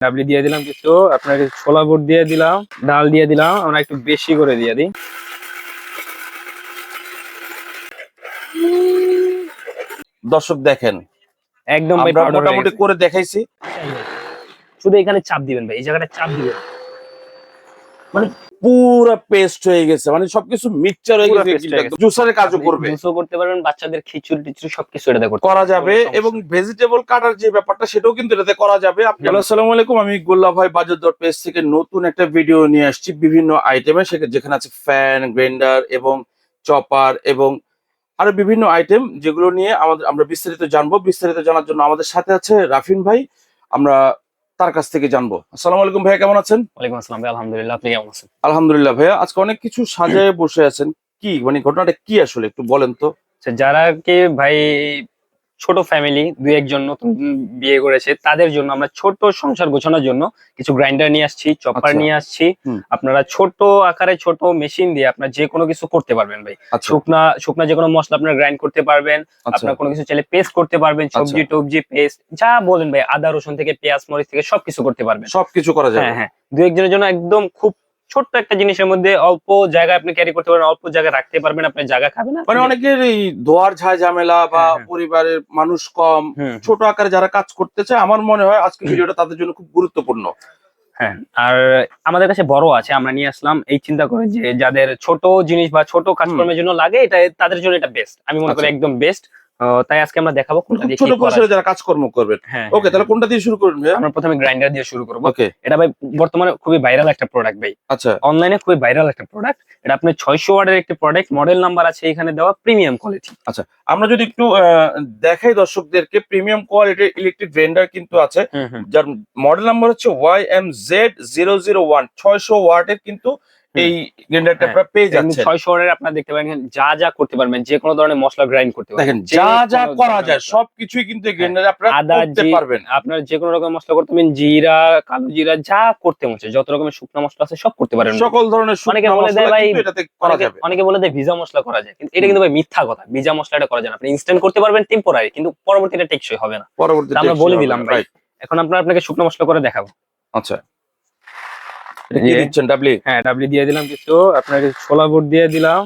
ডাবলি দিয়ে দিলাম কিছু আপনাকে ছোলা বুট দিয়ে দিলাম ডাল দিয়ে দিলাম আমরা একটু বেশি করে দিয়ে দিই। দর্শক দেখেন একদম আমরা মোটামুটি করে দেখাইছি। শুধু এখানে চাপ দিবেন ভাই এই জায়গাটা চাপ দিবেন। পুরো পেস্ট হয়ে গেছে। মানে সবকিছু মিক্সচার হয়ে গেছে জুসারের কাজও করবে। জুসও করতে পারবেন বাচ্চাদের খিচুড়ি টিচুড়ি সবকিছু এটাতে করা যাবে এবং ভেজিটেবল কাটার যে ব্যাপারটা সেটাও কিন্তু এটাতে করা যাবে। আসসালামু আলাইকুম। আমি গোল্লা ভাই বাজার দর পেজ থেকে নতুন একটা ভিডিও নিয়ে আসছি বিভিন্ন আইটেমে সেখানে যেখানে আছে ফ্যান গ্রাইন্ডার এবং চপার এবং আরও বিভিন্ন আইটেম যেগুলো নিয়ে আমাদের আমরা বিস্তারিত জানব। বিস্তারিত জানার জন্য আমাদের সাথে আছে রাফিন ভাই। আমরা তার কাছ থেকে জানব। আসসালামু আলাইকুম ভাইয়া কেমন আছেন? ওয়ালাইকুম আসসালাম ভাই আলহামদুলিল্লাহ আপনি কেমন আছেন? আলহামদুলিল্লাহ ভাইয়া আজকে অনেক কিছু সাজায় বসে আছেন। কি মানে ঘটনাটা কি আসলে একটু বলেন তো। আচ্ছা, যারা কি ভাই ছোট ফ্যামিলি দুই একজন নতুন বিয়ে করেছে তাদের জন্য আমরা ছোট সংসার গোছানোর জন্য কিছু গ্রাইন্ডার নিয়ে আসছি চপার আচ্ছা। নিয়ে আসছি। আপনারা ছোট আকারে ছোট মেশিন দিয়ে আপনার যে কোনো কিছু করতে পারবেন ভাই। আচ্ছা। শুকনা শুকনা যে কোনো মশলা আপনারা গ্রাইন্ড করতে পারবেন আচ্ছা। আপনার কোনো কিছু চাইলে পেস্ট করতে পারবেন সবজি টবজি পেস্ট যা বলেন ভাই আদা রসুন থেকে পেঁয়াজ মরিচ থেকে সবকিছু করতে পারবেন। সবকিছু করা যায় হ্যাঁ হ্যাঁ। দু একজনের জন্য একদম খুব ছোট্ট একটা জিনিসের মধ্যে অল্প জায়গায় আপনি ক্যারি করতে পারবেন অল্প জায়গায় রাখতে পারবেন আপনি জায়গা খাবেন না। মানে অনেকের এই ধোয়ার ঝাঁ ঝামেলা বা হ্যাঁ, হ্যাঁ। পরিবারের মানুষ কম ছোট আকারে যারা কাজ করতে চায় আমার মনে হয় আজকে ভিডিওটা তাদের জন্য খুব গুরুত্বপূর্ণ। হ্যাঁ আর আমাদের কাছে বড় আছে আমরা নিয়ে আসলাম। এই চিন্তা করে যে যাদের ছোট জিনিস বা ছোট কাজকর্মের জন্য লাগে এটা তাদের জন্য এটা বেস্ট আমি মনে করি আচ্ছা। একদম বেস্ট তাই আজকে আমরা দেখাবো কোনটা দিয়ে ছোট পরিসরে যারা কাজকর্ম করবেন হ্যাঁ ওকে তাহলে কোনটা দিয়ে শুরু করবেন আমরা প্রথমে গ্রাইন্ডার দিয়ে শুরু করব। ওকে এটা ভাই বর্তমানে খুবই ভাইরাল একটা প্রোডাক্ট ভাই। আচ্ছা। অনলাইনে খুবই ভাইরাল একটা প্রোডাক্ট এটা আপনার ছয়শো ওয়ার্ডের একটি প্রোডাক্ট মডেল নাম্বার আছে এখানে দেওয়া প্রিমিয়াম কোয়ালিটি আচ্ছা আমরা যদি একটু আহ, দেখাই দর্শকদেরকে প্রিমিয়াম কোয়ালিটির ইলেকট্রিক গ্রাইন্ডার কিন্তু আছে। যার মডেল নাম্বার হচ্ছে Y M Z zero zero one ছয়শো ওয়াটের কিন্তু এই গ্রাইন্ডারটা হ্যাঁ, আপনারা পেয়ে যাচ্ছেন। ছয়শো ওয়ার্ডের আপনারা দেখতে পারেন যা যা করতে পারবেন যে কোনো ধরনের মশলা গ্রাইন্ড করতে পারবেন। দেখেন যা যা করা যায়। সবকিছুই কিন্তু এই গ্রাইন্ডারে আপনারা করতে পারবেন। আপনার যে কোনো রকম মশলা করতে পারবেন জিরা কালো জিরা যা করতে মনে যত রকমের শুকনো মশলা আছে সব করতে পারেন। সকল ধরনের অনেকে শুকনো বলে দেয় মশলা কিন্তু এটাতে করা যাবে। অনেকে বলে দেয় ভিজা মশলা করা যায় কিন্তু এটা কিন্তু ভাই মিথ্যা কথা। ভিজা মশলাটা করা যায় না। আপনি ইনস্ট্যান্ট করতে পারবেন টেম্পোরারি কিন্তু পরবর্তীতে টেকসই হবে না। পরবর্তীতে আমরা বলে দিলাম ভাই। এখন আপনার আপনাকে শুকনো মশলা করে দেখাবো। আচ্ছা। এটা কি দিচ্ছেন ডাবলি? হ্যাঁ ডাবলি দিয়ে দিলাম কিছু। আপনার ছোলা বুট দিয়ে দিলাম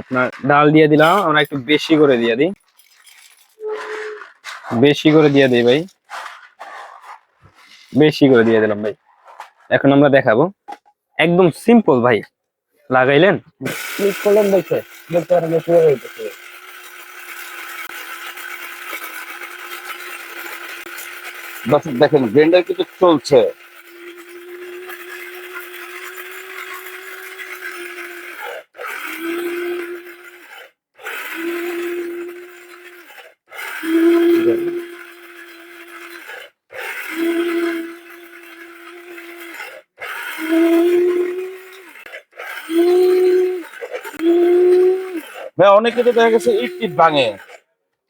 আপনার ডাল দিয়ে দিলাম আমরা একটু বেশি করে দিয়ে দিই। বেশি করে দিয়ে দিই ভাই। বেশি করে দিয়ে দিলাম ভাই। এখন আমরা দেখাবো। একদম সিম্পল ভাই। লাগাইলেন? দেখেন গ্রাইন্ডার কিন্তু চলছে। ভাই অনেকে তো দেখা গেছে ইট টিট ভাঙে।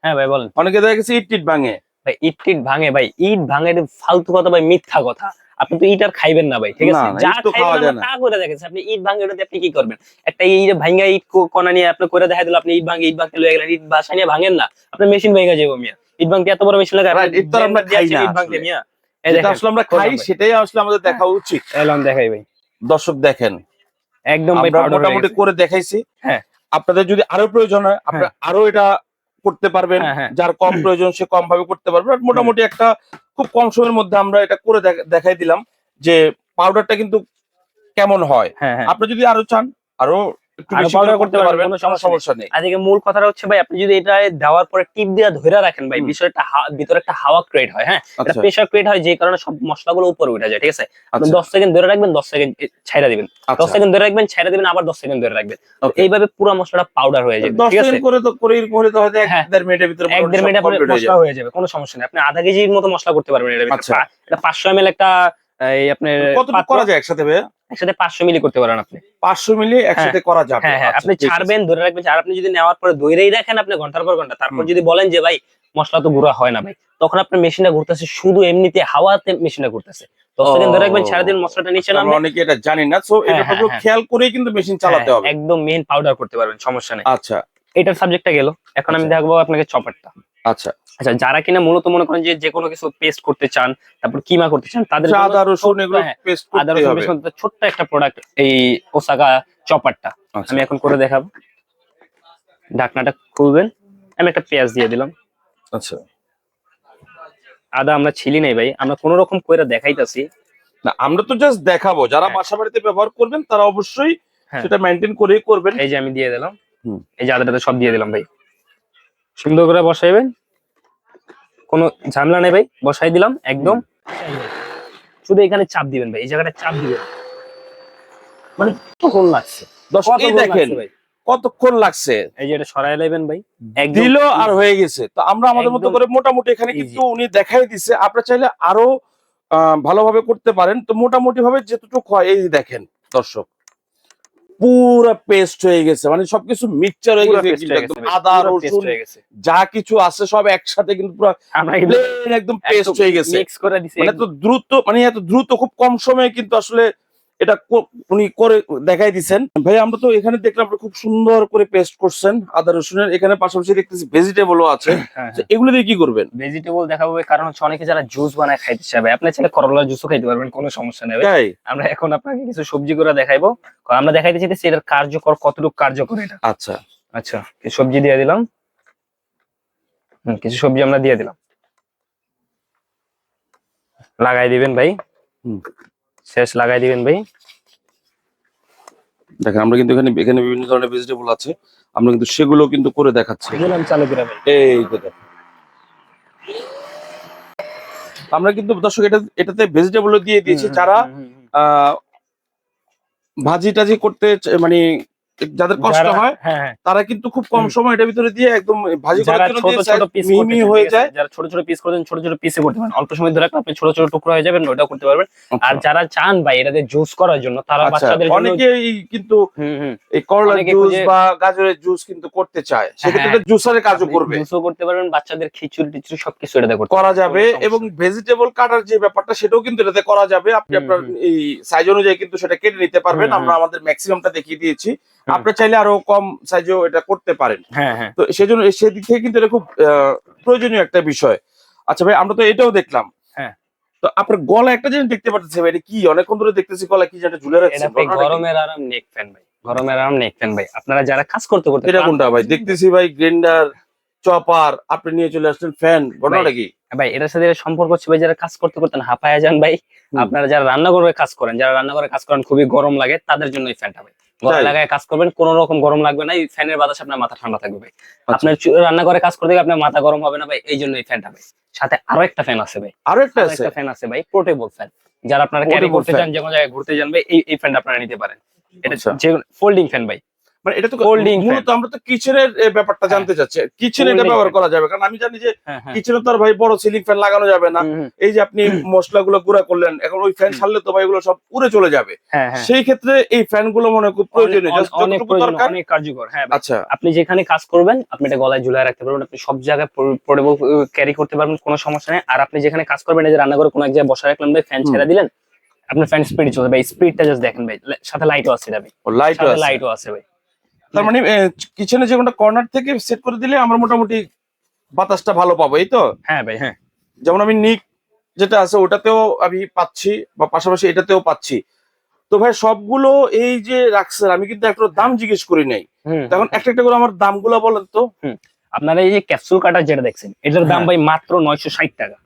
হ্যাঁ ভাই বলেন। অনেকে দেখা গেছে ইট টিট ভাঙে। ভাই ইট টিট ভাঙে ভাই ইট ভাঙে ফালতু কথা ভাই মিথ্যা কথা। আপনি তো ইট আর খাইবেন না ভাই ঠিক আছে? যা খাইবেন যায় না না। তা করে দেখেন আপনি ইট ভাঙে ওটাতে আপনি কি করবেন? একটা ইট ভাঙা ইট কো- কণা নিয়ে আপনি করে দেখা দিল আপনি ইট ভাঙে ইট ভাঙতে লয়ে গেলেন ইট বাসা নিয়ে ভাঙেন না। আপনার মেশিন ভেঙে যাব মিয়া। ইট ভাঙতে এত বড় মেশিন লাগে ইট তো আমরা খাই না ইট ভাঙতে মিয়া। এই যেটা আসলে আমরা খাই সেটাই আসলে আমাদের দেখা উচিত। এলাম দেখাই ভাই। দর্শক দেখেন। একদম ভাই মোটামুটি করে দেখাইছি। হ্যাঁ। আপনাদের যদি আরও প্রয়োজন হয় আপনারা আরও এটা করতে পারবেন। হ্যাঁ, হ্যাঁ। যার কম প্রয়োজন সে কম ভাবে করতে পারবে। মোটামুটি একটা খুব কম সময়ের মধ্যে আমরা এটা করে দেখাই দিলাম যে পাউডারটা কিন্তু কেমন হয়। হ্যাঁ হ্যাঁ। আপনি যদি আরও চান আরও একটু আরও বেশি powder করে করতে করতে পারবেন, পারবেন কোনো কোনো সমস্যা সমস্যা নেই আজকে মূল কথাটা হচ্ছে ভাই আপনি যদি এটা দেওয়ার পরে টিপ দিয়ে ধরে রাখেন ভাই। বিষয়টা ভিতরে একটা হাওয়া ক্রিয়েট হয় হ্যাঁ? এটা আচ্ছা। প্রেসার ক্রিয়েট হয় যে কারণে সব মশলাগুলো উপরে উঠে যায় ঠিক আছে? আপনি আচ্ছা। দশ সেকেন্ড ধরে রাখবেন সেকেন্ড ছাইড়া দিবেন। দশ আচ্ছা। সেকেন্ড ধরে রাখবেন ছাইড়া দিবেন আবার দশ সেকেন্ড ধরে রাখবেন। এইভাবে পুরো মশলাটা পাউডার হয়ে যাবে ঠিক আছে? করে তো করে করে তো হয়তো হ্যাঁ। দেড় মিনিটের ভিতরে মশলা যাবে। হয়ে যাবে কোনো সমস্যা নেই। আপনি আধা কেজির মতো মশলা করতে পারবেন এটা আচ্ছা। এটা পাঁচশো এম একটা এই আপনার কতটুকু করা যায় একসাথে ভাইয়া? একসাথে পাঁচশো মিলি করতে পারেন আপনি। পাঁচশো মিলি একসাথে করা যাবে। হ্যাঁ হ্যাঁ আচ্ছা, আপনি ছাড়বেন ধরে রাখবেন আর আপনি যদি নেওয়ার পরে দইরেই রাখেন আপনি ঘণ্টার পর ঘণ্টা তারপর যদি বলেন যে ভাই মশলা তো গুঁড়া হয় না ভাই তখন আপনার মেশিনটা ঘুরতেছে শুধু এমনিতে হাওয়াতে মেশিনটা ঘুরতেছে। অনেকে এটা জানি না সো এটা হ্যাঁ, হ্যাঁ, হ্যাঁ। খেয়াল করেই কিন্তু মেশিন চালাতে হ্যাঁ, হবে। একদম মেইন পাউডার করতে পারবেন সমস্যা নেই। আচ্ছা। এটার সাবজেক্টটা গেল। এখন আমি আচ্ছা। দেখব আপনাকে চপারটা। আচ্ছা। আচ্ছা যারা কিনা মূলত মনে করেন যে যে কোনো কিছু পেস্ট করতে চান তারপর কিমা করতে চান তাদের আদা রসুন এগুলো হ্যাঁ, পেস্ট আদা রসুন ছোট্ট একটা প্রোডাক্ট এই ওসাকা চপারটা আচ্ছা। আমি এখন করে দেখাবো। ঢাকনাটা খুলবেন। আমি একটা পেঁয়াজ দিয়ে দিলাম। আচ্ছা। আদা আমরা ছিলি নাই ভাই আমরা কোন রকম কইরা দেখাইতাছি। না আমরা তো জাস্ট দেখাবো। যারা হ্যাঁ। বাসা বাড়িতে ব্যবহার করবেন তারা অবশ্যই হ্যাঁ। সেটা মেনটেন করেই করবেন। এই যে আমি দিয়ে দিলাম। হুম। এই যে আদাটা সব দিয়ে দিলাম ভাই। সুন্দর করে বসাইবেন। কোনো ঝামেলা নেই ভাই বসাই দিলাম একদম। শুধু এখানে চাপ দিবেন ভাই এই জায়গাটা চাপ দিবেন। মানে কতক্ষণ লাগছে? দেখেন কতক্ষণ লাগছে? এই যে এটা সরাই নেবেন ভাই দিল আর হয়ে গেছে। তো আমরা আমাদের মতো করে মোটামুটি এখানে কিন্তু উনি দেখাই দিছে। আপনারা চাইলে আরও আহ, ভালোভাবে করতে পারেন। তো মোটামুটি ভাবে যেটুকু হয় এই দেখেন দর্শক। পুরো পেস্ট হয়ে গেছে। মানে সবকিছু মিক্সচার হয়ে গেছে আদা রসুন যা কিছু আছে সব একসাথে কিন্তু পুরো একদম পেস্ট হয়ে গেছে। মিক্স করে দিছি মানে তো দ্রুত মানে এত দ্রুত খুব কম সময়ে কিন্তু আসলে এটা উনি করে দেখাই দিছেন। ভাই আমরা তো এখানে দেখলাম খুব সুন্দর করে পেস্ট করছেন আদা রসুনের। এখানে পাশাপাশি দেখতেছি ভেজিটেবলও আছে। হ্যাঁ তো এগুলো দিয়ে কি করবেন? ভেজিটেবল দেখাবো কারণ হচ্ছে অনেকে যারা জুস বানায় খাইতে চাবে আপনি চাইলে করলার জুসও খাইতে পারবেন কোনো সমস্যা নেই। আমরা এখন আপনাকে কিছু সবজি করে দেখাইবো। আমরা দেখাইতে চাইতেছি এটার কার্যকর কতটুকু কার্যকর এটা। আচ্ছা। আচ্ছা কিছু সবজি দিয়ে দিলাম। হুম, কিছু সবজি আমরা দিয়ে দিলাম। লাগাই দিবেন ভাই। হুম। শেষ লাগাই দিবেন ভাই। দেখেন আমরা কিন্তু এখানে এখানে বিভিন্ন ধরনের ভেজিটেবল আছে। আমরা কিন্তু সেগুলো কিন্তু করে দেখাচ্ছি। আমি চালু করে ভাই এই তো। আমরা কিন্তু দর্শক এটা এটাতে ভেজিটেবল দিয়ে দিয়েছি। যারা ভাজি টাজি করতে মানে যাদের কষ্ট হয় হ্যাঁ হ্যাঁ। তারা কিন্তু খুব কম সময় এটার ভিতরে দিয়ে একদম ভাজি জন্য ছোট ছোট পিস মিহি হয়ে যায়। যারা ছোট ছোট পিস করেন ছোট ছোট পিসে করতে পারেন। অল্প সময় ধরে রাখলে আপনি ছোট ছোট টুকরো হয়ে যাবেন ওটাও করতে পারবেন। আর যারা চান ভাই এটাতে জুস করার জন্য তারা আচ্ছা বাচ্চাদের জন্য অনেকে এই কিন্তু এই করলার জুস বা গাজরের জুস কিন্তু করতে চায়। সেক্ষেত্রে হ্যাঁ। জুসারের কাজও করবে। জুসও করতে পারবেন বাচ্চাদের খিচুড়ি টিচুড়ি সবকিছু এটাতে করতে করা যাবে এবং ভেজিটেবল কাটার যে ব্যাপারটা সেটাও কিন্তু এটাতে করা যাবে। আপনি আপনার এই সাইজ অনুযায়ী কিন্তু সেটা কেটে নিতে পারবেন। আমরা আমাদের ম্যাক্সিমামটা দেখিয়ে দিয়েছি। হুম। আপনার চাইলে আরও কম সাইজেও এটা করতে পারেন। হ্যাঁ হ্যাঁ। তো সেজন্য সেদিক থেকে কিন্তু এটা খুব আহ, প্রয়োজনীয় একটা বিষয়। আচ্ছা ভাই আমরা তো এটাও দেখলাম। হ্যাঁ। তো আপনার গলা একটা জিনিস দেখতে পাচ্ছি ভাই এটা কি? অনেকক্ষণ ধরে দেখতেছি গলা কি যেটা ঝুলে রাখছে এটা গরমের আরাম নেক ফ্যান ভাই। গরমের আরাম নেক ফ্যান ভাই। আপনারা যারা কাজ করতে করতে এটা কোনটা ভাই? দেখতেছি ভাই গ্রাইন্ডার চপার আপনি নিয়ে চলে আসলেন ফ্যান ঘটনাটা কি? ভাই এটার সাথে সম্পর্ক হচ্ছে ভাই যারা কাজ করতে করতে হাঁপায়া যান ভাই। আপনারা যারা রান্না করে কাজ করেন যারা রান্না করে কাজ করেন খুবই গরম লাগে তাদের জন্য এই ফ্যানটা ভাই। গরম লাগায় কাজ করবেন কোনো রকম গরম লাগবে না এই ফ্যানের বাতাসে আপনার মাথা ঠান্ডা থাকবে ভাই। আচ্ছা। আপনার রান্না করে কাজ করতে গেলে আপনার মাথা গরম হবে না ভাই এই জন্য এই ফ্যানটা ভাই। সাথে আরও একটা ফ্যান আছে ভাই। আরও একটা আছে? একটা ফ্যান আছে ভাই পোর্টেবল ফ্যান যারা আপনারা ক্যারি করতে চান যে কোনো জায়গায় ঘুরতে যান ভাই এই এই ফ্যানটা আপনারা নিতে পারেন। এটা আচ্ছা। যে ফোল্ডিং ফ্যান ভাই। মানে এটা তো। মূলত আমরা তো কিচেনের ব্যাপারটা হ্যাঁ। জানতে চাচ্ছি। কিচেনে এটা ব্যবহার করা যাবে কারণ আমি জানি যে হ্যাঁ হ্যাঁ। কিচেনে তো আর ভাই বড় সিলিং ফ্যান লাগানো যাবে না। এই যে আপনি মশলাগুলো গুঁড়া করলেন এখন ওই ফ্যান। ছাড়লে তো ভাই এগুলো সব উড়ে চলে যাবে। সেই ক্ষেত্রে এই ফ্যানগুলো মনে খুব প্রয়োজনীয় অনেক- প্রয়োজন কার্যকর। হ্যাঁ আচ্ছা। আপনি যেখানে কাজ করবেন আপনি এটা গলায় ঝুলায় রাখতে পারবেন আপনি সব জায়গায় পোর্টেবল ক্যারি করতে পারবেন কোনো সমস্যা নেই। আর আপনি যেখানে কাজ করবেন এই যে রান্না করে কোনো এক জায়গায় বসা রাখলেন ভাই ফ্যান ছেড়ে দিলেন আপনার ফ্যান স্পিড চলবে ভাই স্পিডটা জাস্ট দেখেন ভাই সাথে লাইটও আছে এটা ভাই। লাইট সাথে আছে। লাইটও আছে ভাই। তার মানে কিচেনে যে কোনো কর্নার থেকে সেট করে দিলে আমরা মোটামুটি বাতাসটা ভালো পাবো এই তো? হ্যাঁ ভাই হ্যাঁ। যেমন আমি নিক যেটা আছে ওটাতেও আমি পাচ্ছি বা পাশাপাশি এটাতেও পাচ্ছি। তো ভাই সবগুলো এই যে রাখছেন আমি কিন্তু একটা দাম জিজ্ঞেস করি নাই। তখন একটা একটা করে আমার দামগুলো বলেন তো। আপনারা এই যে ক্যাপসুল কাটার যেটা দেখছেন এটার দাম হ্যাঁ। ভাই মাত্র নয়শো ষাট টাকা।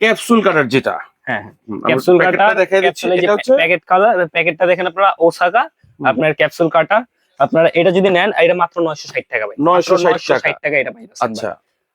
ক্যাপসুল কাটার যেটা। হ্যাঁ ক্যাপসুল কাটা ক্যাপসুলের হচ্ছে প্যাকেট কালার প্যাকেটটা দেখেন আপনারা ওসাকা আপনার ক্যাপসুল কাটা আপনারা এটা যদি নেন এটা মাত্র নয়শো ষাট টাকা ভাই। 960 টাকা। ষাট টাকা। এটা আচ্ছা।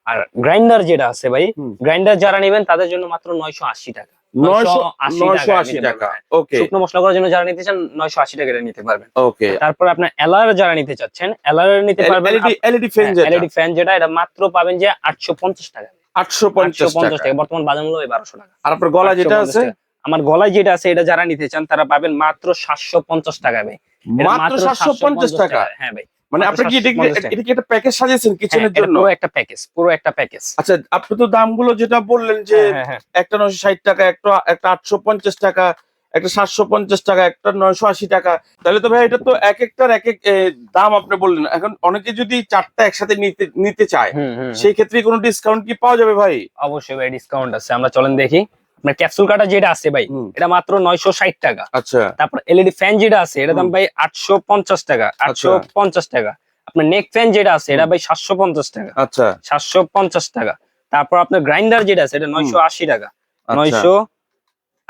আর গ্রাইন্ডার যেটা আছে ভাই গ্রাইন্ডার যারা নেবেন তাদের জন্য মাত্র নয়শো আশি টাকা। নয়শো 980 নয়শো টাকা আশি নিতে টাকা। পারবেন। ওকে শুকনো মশলা করার জন্য যারা নিতে চান নয়শো আশি টাকা নিতে পারবেন। ওকে তারপর আপনার এলার যারা নিতে চাচ্ছেন এলার নিতে পারবেন এলইডি ফ্যান যেটা। এলইডি ফ্যান যেটা এটা মাত্র পাবেন যে আটশো পঞ্চাশ টাকা। আটশো পঞ্চাশ টাকা। বর্তমান বাজার মূল্য বারোশো টাকা। আর আপনার গলা যেটা আছে। আমার গলায় যেটা আছে এটা যারা নিতে চান তারা পাবেন মাত্র সাতশো পঞ্চাশ টাকা ভাই। মাত্র সাতশো পঞ্চাশ টাকা? হ্যাঁ ভাই মানে আপনি কি এটা কি- 750 টাকা। এটা কি একটা প্যাকেজ সাজিয়েছেন কিচেনের হ্যাঁ, জন্য? একটা প্যাকেজ পুরো একটা প্যাকেজ আচ্ছা আপনি তো দামগুলো যেটা বললেন যে হ্যাঁ হ্যাঁ একটা নয়শো ষাট টাকা একটা একটা আটশো পঞ্চাশ টাকা একটা সাতশো পঞ্চাশ টাকা একটা নয়শো আশি টাকা। তাহলে তো ভাই এটা তো এক একটার এক এক দাম আপনি বললেন। এখন অনেকে যদি চারটা একসাথে নিতে নিতে চায় সেই ক্ষেত্রে কোনো ডিসকাউন্ট কি পাওয়া যাবে ভাই? অবশ্যই ভাই ডিসকাউন্ট আছে। আমরা চলেন দেখি। আপনার ক্যাপসুল কাটা যেটা আছে ভাই এটা মাত্র নয়শো ষাট টাকা। আচ্ছা। তারপর এলইডি ফ্যান যেটা আছে এটা দাম ভাই আটশো পঞ্চাশ টাকা আটশো পঞ্চাশ টাকা। আপনার নেক ফ্যান যেটা আছে এটা ভাই সাতশো পঞ্চাশ টাকা। আচ্ছা। সাতশো পঞ্চাশ টাকা। তারপর আপনার গ্রাইন্ডার যেটা আছে এটা নয়শো আশি টাকা। আচ্ছা। নয়শো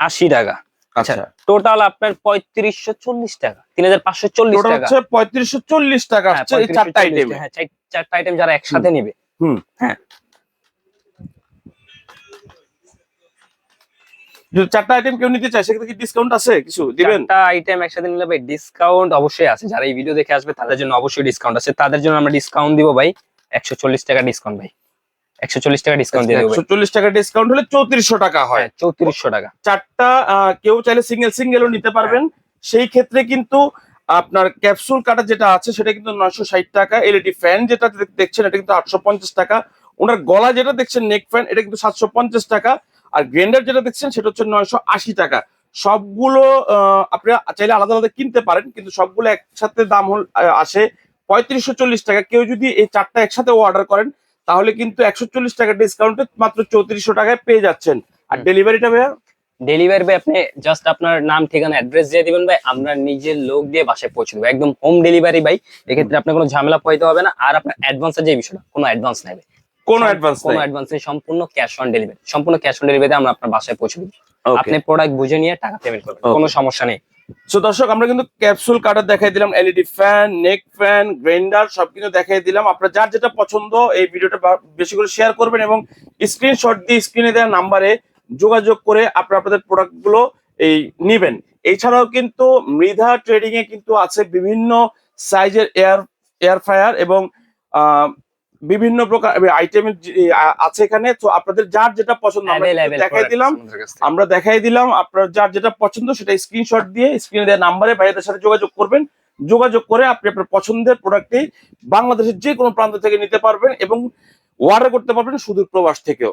আশি টাকা। আচ্ছা আচ্ছা। টোটাল আপনার পঁয়ত্রিশশো চল্লিশ টাকা তিন হাজার পাঁচশো চল্লিশ টাকা। পঁয়ত্রিশশো চল্লিশ টাকা হ্যাঁ, হচ্ছে এই 3540 চারটা আইটেম হ্যাঁ চারটা আইটেম যারা একসাথে নিবে। হুম। হ্যাঁ। যদি চারটা আইটেম কেউ নিতে চায় সেক্ষেত্রে কি ডিসকাউন্ট আছে কিছু? দিবেন? চারটা আইটেম একসাথে নিলে ভাই ডিসকাউন্ট অবশ্যই আছে। যারা এই ভিডিও দেখে আসবে তাদের জন্য অবশ্যই ডিসকাউন্ট আছে। তাদের জন্য আমরা ডিসকাউন্ট দিব ভাই একশো চল্লিশ টাকা ডিসকাউন্ট ভাই। একশো চল্লিশ টাকা ডিসকাউন্ট দিয়ে দেবো একশো চল্লিশ টাকা ডিসকাউন্ট হলে চৌত্রিশশো টাকা হয়। হ্যাঁ চৌত্রিশশো টাকা। চারটা কেউ চাইলে সিঙ্গেল সিঙ্গেলও নিতে পারবেন। সেই ক্ষেত্রে কিন্তু আপনার ক্যাপসুল কাটা যেটা আছে সেটা কিন্তু নয়শো ষাট টাকা। এলইডি ফ্যান যেটা দেখছেন এটা কিন্তু আটশো পঞ্চাশ টাকা। ওনার গলা যেটা দেখছেন নেক ফ্যান এটা কিন্তু সাতশো পঞ্চাশ টাকা। আর গ্রেন্ডার যেটা দেখছেন সেটা হচ্ছে নয়শো আশি টাকা। সবগুলো আহ, আপনি চাইলে আলাদা আলাদা কিনতে পারেন কিন্তু সবগুলো একসাথে দাম হল আসে পঁয়ত্রিশশো চল্লিশ টাকা। কেউ যদি এই চারটা একসাথে অর্ডার করেন তাহলে কিন্তু একশো চল্লিশ টাকা ডিসকাউন্টে মাত্র চৌত্রিশশো টাকায় পেয়ে যাচ্ছেন। আর। ডেলিভারিটা ভাইয়া? ডেলিভারি ভাই আপনি জাস্ট আপনার নাম ঠিকানা অ্যাড্রেস দিয়ে দিবেন ভাই আমরা নিজের লোক দিয়ে বাসায় পৌঁছে দেবো। একদম হোম ডেলিভারি ভাই এক্ষেত্রে আপনার কোনো ঝামেলা পাইতে হবে না। আর আপনার অ্যাডভান্সের যে বিষয়টা কোনো অ্যাডভান্স নেবে কোনো অ্যাডভান্স কোনো অ্যাডভান্স নেই সম্পূর্ণ ক্যাশ অন ডেলিভারি সম্পূর্ণ ক্যাশ অন ডেলিভারিতে আমরা আপনার বাসায় পৌঁছে Okay. আপনি প্রোডাক্ট বুঝে নিয়ে টাকা পেমেন্ট করবেন কোনো সমস্যা নেই। সো দর্শক আমরা কিন্তু ক্যাপসুল কাটার দেখাই দিলাম LED fan neck fan grinder সব কিছু দেখাই দিলাম। আপনার যার যেটা পছন্দ এই ভিডিওটা বেশি করে শেয়ার করবেন এবং স্ক্রিনশট দিয়ে স্ক্রিনে দেওয়া নাম্বারে যোগাযোগ করে আপনারা আপনাদের প্রোডাক্টগুলো এই নিবেন। এছাড়াও কিন্তু মৃধা ট্রেডিং এ কিন্তু আছে বিভিন্ন সাইজের এয়ার এয়ার ফ্রায়ার এবং বিভিন্ন প্রকার আইটেম আছে এখানে তো আপনাদের যার যেটা পছন্দ আমরা দেখাই দিলাম। আমরা দেখাই দিলাম আপনার যার যেটা পছন্দ সেটা স্ক্রিনশট দিয়ে স্ক্রিনে দেওয়া নাম্বারে ভাইয়াদের সাথে যোগাযোগ করবেন। যোগাযোগ করে আপনি আপনার পছন্দের প্রোডাক্টটি বাংলাদেশের যে কোনো প্রান্ত থেকে নিতে পারবেন এবং অর্ডার করতে পারবেন সুদূর প্রবাস থেকেও।